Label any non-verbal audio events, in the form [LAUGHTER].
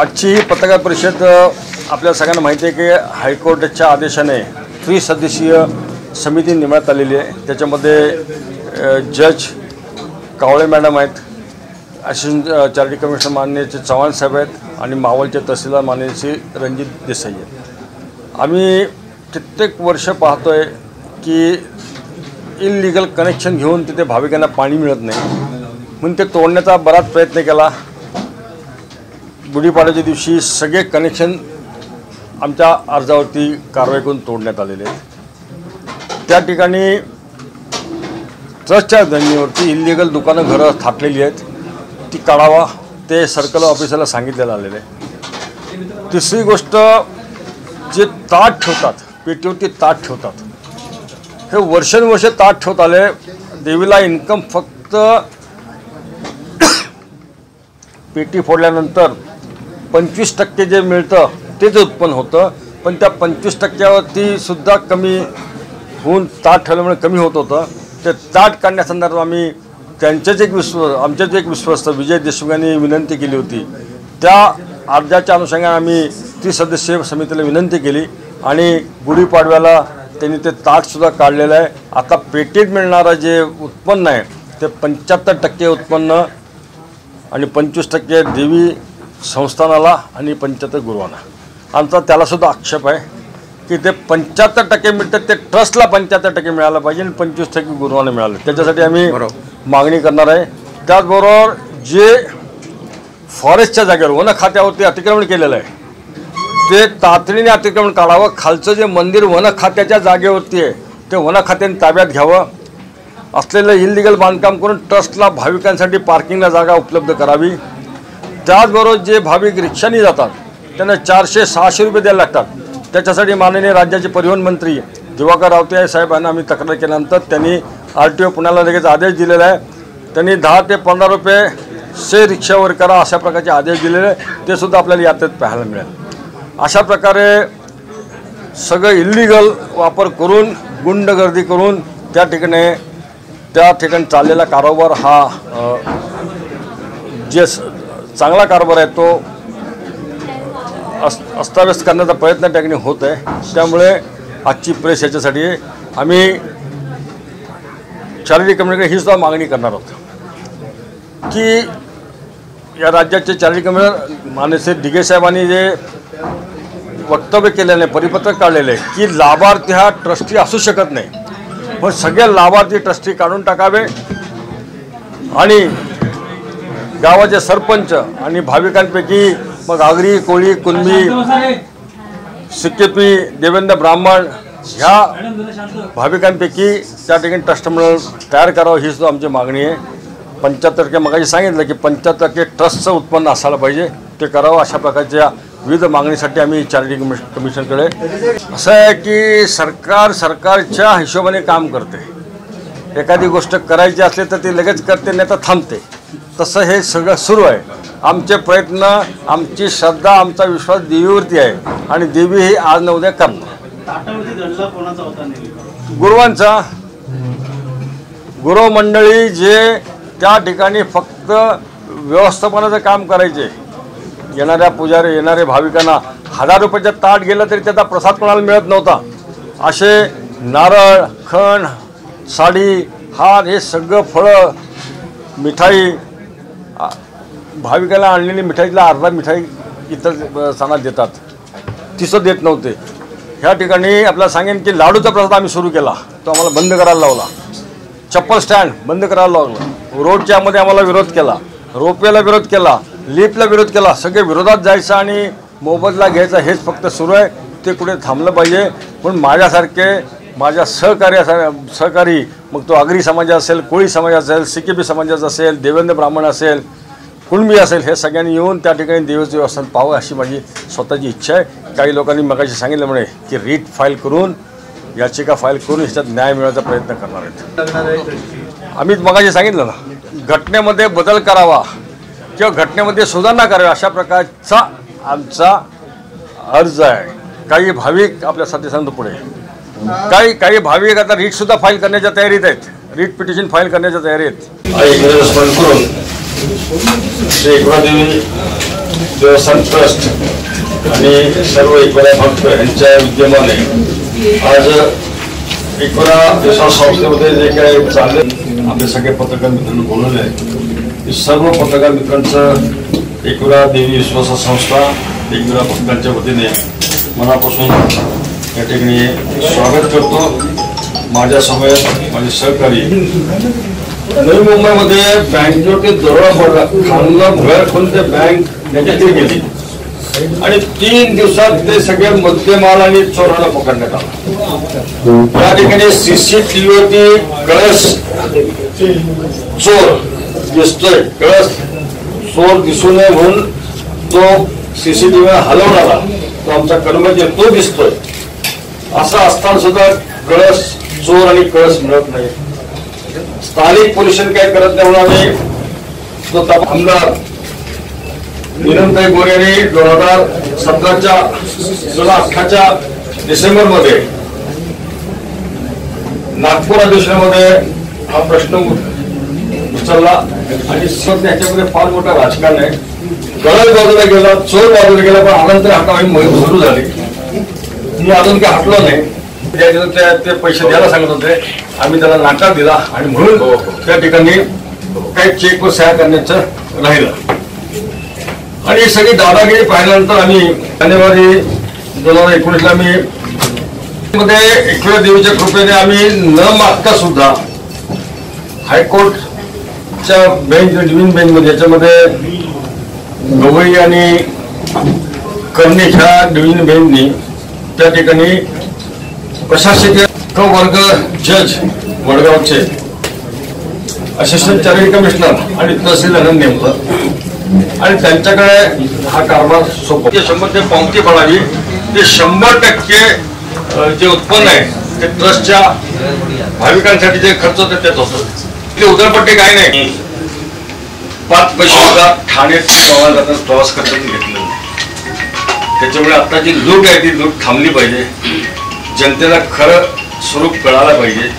आजची पत्रकार परिषद आपल्या सगळ्यांना माहिती आहे की हायकोर्टाच्या आदेशाने त्रिसदस्यीय समिती नेमण्यात आलेली आहे. त्याच्यामध्ये जज कावळे मॅडम आहेत असिस्टंट चार्टी कमिशनर माननीयचे चव्हाण साहेब आहेत आणि मावळचे तहसीलदार माननीयचे रणजित देसाई आहेत. आम्ही कित्येक वर्ष पाहतो आहे की इलिगल कनेक्शन घेऊन तिथे भाविकांना पाणी मिळत नाही. म्हणून ते तोडण्याचा बराच प्रयत्न केला. गुढीपाड्याच्या दिवशी सगळे कनेक्शन आमच्या अर्जावरती कारवाई करून तोडण्यात आलेले आहेत. त्या ठिकाणी ट्रस्टच्या जमिनीवरती इलिगल दुकानं घरं थाटलेली आहेत. ती काढावा ते सर्कल ऑफिसरला सांगितलेलं आलेलं आहे. तिसरी गोष्ट जे ताट ठेवतात पेटीवरती ताट ठेवतात हे वर्षानुवर्ष ताट ठेवत आले. देवीला इन्कम फक्त [COUGHS] पेटी फोडल्यानंतर पंचवीस टक्के जे मिळतं तेच उत्पन्न होतं. पण त्या पंचवीस टक्क्यावरती सुद्धा कमी होऊन ताट ठेवल्यामुळे कमी होत होतं. ते ताट काढण्यासंदर्भात आम्ही त्यांचेच एक विश्व आमचेच एक विश्वस्त विजय देशमुख यांनी विनंती केली होती. त्या अर्जाच्या अनुषंगाने आम्ही ती सदस्य समितीला विनंती केली आणि गुढीपाडव्याला त्यांनी ते ताटसुद्धा काढलेलं आहे. आता पेटीत मिळणारं जे उत्पन्न आहे ते पंच्याहत्तर टक्के उत्पन्न आणि पंचवीस टक्के देवी संस्थानाला आणि पंच्याहत्तर गुरुवांना. आमचा त्यालासुद्धा आक्षेप आहे की ते पंच्याहत्तर टक्के मिळतात ते ट्रस्टला पंच्याहत्तर टक्के मिळालं पाहिजे आणि पंचवीस टक्के गुरुवांना मिळालं. त्याच्यासाठी आम्ही मागणी करणार आहे. त्याचबरोबर जे फॉरेस्टच्या जागेवर वन खात्यावरती अतिक्रमण केलेलं आहे ते तातडीने अतिक्रमण काढावं. खालचं जे मंदिर वन खात्याच्या जागेवरती आहे ते वन खात्याने ताब्यात घ्यावं. असलेलं इलिगल बांधकाम करून ट्रस्टला भाविकांसाठी पार्किंगला जागा उपलब्ध करावी. त्याचबरोबर जे भाविक रिक्षाने जातात त्यांना चारशे सहाशे रुपये द्यायला लागतात. त्याच्यासाठी माननीय राज्याचे परिवहन मंत्री दिवाकर रावते साहेबांना आम्ही तक्रार केल्यानंतर त्यांनी आर टी ओ पुण्याला लगेच आदेश दिलेला आहे. त्यांनी दहा ते पंधरा रुपये से रिक्षावर करा अशा प्रकारचे आदेश दिलेले आहे. ते सुद्धा आपल्याला यात्रेत पाहायला मिळेल. अशा प्रकारे सगळं इल्लिगल वापर करून गुंडगर्दी करून त्या ठिकाणी त्या ठिकाणी चाललेला कारोबार हा जे स- चांगला कारभार आहे तो अस अस्ताव्यस्त करण्याचा प्रयत्न त्या ठिकाणी होत आहे. त्यामुळे आजची प्रेस याच्यासाठी आम्ही शारीरिक कमिटीकडे ही सुद्धा मागणी करणार आहोत. की या राज्याचे शारीरिक कम्युनिकेशन मानसे दिघे साहेबांनी जे वक्तव्य केलेलं आहे परिपत्रक काढलेलं आहे की लाभार्थी हा ट्रस्टी असू शकत नाही. पण सगळे लाभार्थी ट्रस्टी काढून टाकावे आणि गावाचे सरपंच आणि भाविकांपैकी मग आगरी कोळी कुणबी सिक्केपी देवेंद्र ब्राह्मण ह्या भाविकांपैकी त्या ठिकाणी ट्रस्ट मंडळ तयार करावं ही सुद्धा आमची मागणी आहे. पंच्याहत्तर टक्के मगाशी सांगितलं की पंच्याहत्तर टक्के ट्रस्टचं उत्पन्न असायला पाहिजे. ते करावं अशा प्रकारच्या विविध मागणीसाठी आम्ही चॅरिटी कमिश कमिशनकडे. असं आहे की सरकार सरकारच्या हिशोबाने काम करते. एखादी गोष्ट करायची असली तर ती लगेच करते नाही तर थांबते. तसं हे सगळं सुरू आहे. आमचे प्रयत्न आमची श्रद्धा आमचा विश्वास देवीवरती आहे. आणि देवी ही आज न उद्या करणार. गुरुवांचा. गुरुमंडळी जे त्या ठिकाणी फक्त व्यवस्थापनाचं काम करायचे. येणाऱ्या पुजारी येणारे भाविकांना हजार रुपयाचा ताट गेलं तरी त्याचा प्रसाद कोणाला मिळत नव्हता. असे नारळ खण साडी हार हे सगळं फळं मिठाई भाविकाला आणलेली मिठाईला अर्धा मिठाई इतर सणात देतात. तिसं देत नव्हते. ह्या ठिकाणी आपल्याला सांगेन की लाडूचा प्रसाद आम्ही सुरू केला. तो आम्हाला बंद करायला लावला. चप्पल स्टँड बंद करायला लावलं. रोडच्यामध्ये आम्हाला विरोध केला. रोपवेला विरोध केला. लिफ्टला विरोध केला. सगळे विरोधात जायचं आणि मोबदला घ्यायचा हेच फक्त सुरू आहे. ते कुठे थांबलं पाहिजे. पण माझ्यासारखे माझ्या सहकार्या सहकारी मग तो आगरी समाज असेल कोळी समाज असेल सिकेबी समाजाचा असेल देवेंद्र ब्राह्मण असेल कुणबी असेल हे सगळ्यांनी येऊन त्या ठिकाणी देवाचं देवस्थान पाहावं अशी माझी स्वतःची इच्छा आहे. काही लोकांनी मगाशी सांगितलं म्हणे की रीट फाईल करून याचिका फाईल करून ह्याच्यात न्याय मिळवायचा प्रयत्न करणार आहेत. आम्ही मगाशी सांगितलं ना घटनेमध्ये बदल करावा किंवा घटनेमध्ये सुधारणा करावी अशा प्रकारचा आमचा अर्ज आहे. काही भाविक आपल्या सदस्यांना पुढे. काही काही भाविक आता रीट सुद्धा फाईल करण्याच्या तयारीत आहेत. रीट पिटिशन फाईल करण्याच्या तयारीत आहेत. करून श्री एकनाथदेवी देवस्थान ट्रस्ट आणि सर्व एकवरा भक्त यांच्या विद्यमाने आज एकवरा विश्वास संस्थेमध्ये जे काही चालले आपले सगळे पत्रकार मित्रांनी बोलवले आहे ते सर्व पत्रकार मित्रांचं एकवरा देवी विश्वास संस्था एकविरा भक्तांच्या वतीने मनापासून या ठिकाणी स्वागत करतो. माझ्यासमोर माझे सहकारी नवी मुंबईमध्ये बँकेवरती दरोडा पडला खानला भुयार खोल ते बँक याच्यातील गेली. आणि तीन दिवसात ते सगळे मध्यमाल आणि चोराला पकडण्यात आला. त्या ठिकाणी सीसीटीव्हीवरती कळस चोर दिसतोय. कळस चोर दिसू नये म्हणून तो सीसीटीव्ही हलवणारा. तो आमचा कर्मचारी तो दिसतोय. असं असताना सुद्धा कळस चोर आणि कळस मिळत नाही. स्थानिक पोलिसांनी काय करत नाही आम्ही तो आमदार विनंताई गोरे यांनी दोन हजार सतराच्या दोन हजार अठराच्या डिसेंबरमध्ये नागपूर अधिवेशनामध्ये हा प्रश्न उचलला आणि सध्या याच्यामध्ये फार मोठं राजकारण आहे. गळत बाजूला गेला चोर बाजूला गेला पण आनंतर हटावी मोहीम सुरू झाली. मी अजून काही हटलो नाही. ते- पैसे द्यायला सांगत होते आम्ही त्याला नाकार दिला आणि म्हणून त्या ठिकाणी काही चेकवर सह्या करण्याचं राहिलं. आणि ही सगळी दादागिरी पाहिल्यानंतर आम्ही जानेवारी दोन हजार एकोणीसला मी मध्ये एकविरा देवीच्या कृपेने आम्ही न मागता सुद्धा हायकोर्टच्या बेंच डिव्हिजन बेंचमध्ये याच्यामध्ये गवई आणि कर्णिक ह्या डिव्हिजन बेंचनी त्या ठिकाणी प्रशासकीय क वर्ग जज वडगावचे असिस्टंट चार्टर्ड कमिशनर आणि तहसीलदार नेमलं. आणि त्यांच्याकडे हा कारभार सोपा शंभर ते पावती पडावी ते शंभर टक्के जे उत्पन्न आहे ते ट्रस्टच्या भाविकांसाठी जे खर्च होते त्यात होतं. ते उदरपट्टी काही नाही. पाच पैसे सुद्धा ठाणे प्रवास प्रवास करताना घेतलं त्याच्यामुळे आता जी लूट आहे ती लूट थांबली पाहिजे. जनतेला खरं स्वरूप कळायला पाहिजे.